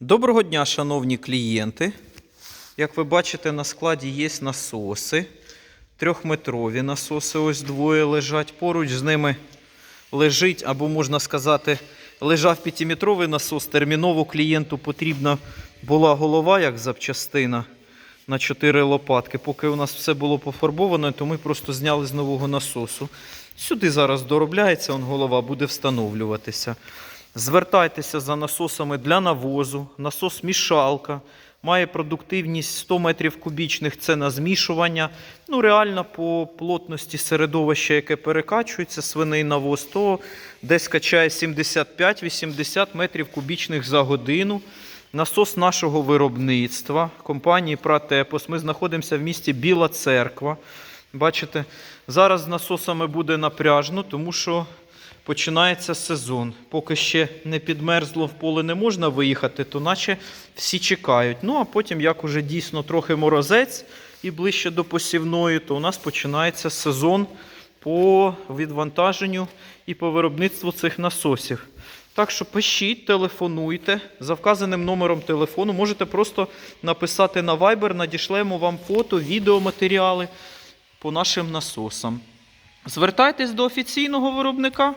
Доброго дня, шановні клієнти. Як ви бачите, на складі є насоси. Трьохметрові насоси, ось двоє лежать. Поруч з ними лежить, або можна сказати, лежав п'ятиметровий насос. Терміново клієнту потрібна була голова як запчастина на 4 лопатки. Поки у нас все було пофарбовано, то ми просто зняли з нового насосу. Сюди зараз доробляється, он голова буде встановлюватися. Звертайтеся за насосами для навозу. Насос мішалка. Має продуктивність 100 метрів кубічних, це на змішування. Ну, реально по плотності середовища, яке перекачується, свиний навоз, то десь качає 75-80 метрів кубічних за годину. Насос нашого виробництва компанії Пратепос. Ми знаходимося в місті Біла Церква. Бачите, зараз з насосами буде напряжно, тому що починається сезон. Поки ще не підмерзло в поле не можна виїхати, то наче всі чекають. Ну а потім, як уже дійсно трохи морозець і ближче до посівної, то у нас починається сезон по відвантаженню і по виробництву цих насосів. Так що пишіть, телефонуйте за вказаним номером телефону. Можете просто написати на Viber, надішлемо вам фото, відеоматеріали по нашим насосам. Звертайтесь до офіційного виробника.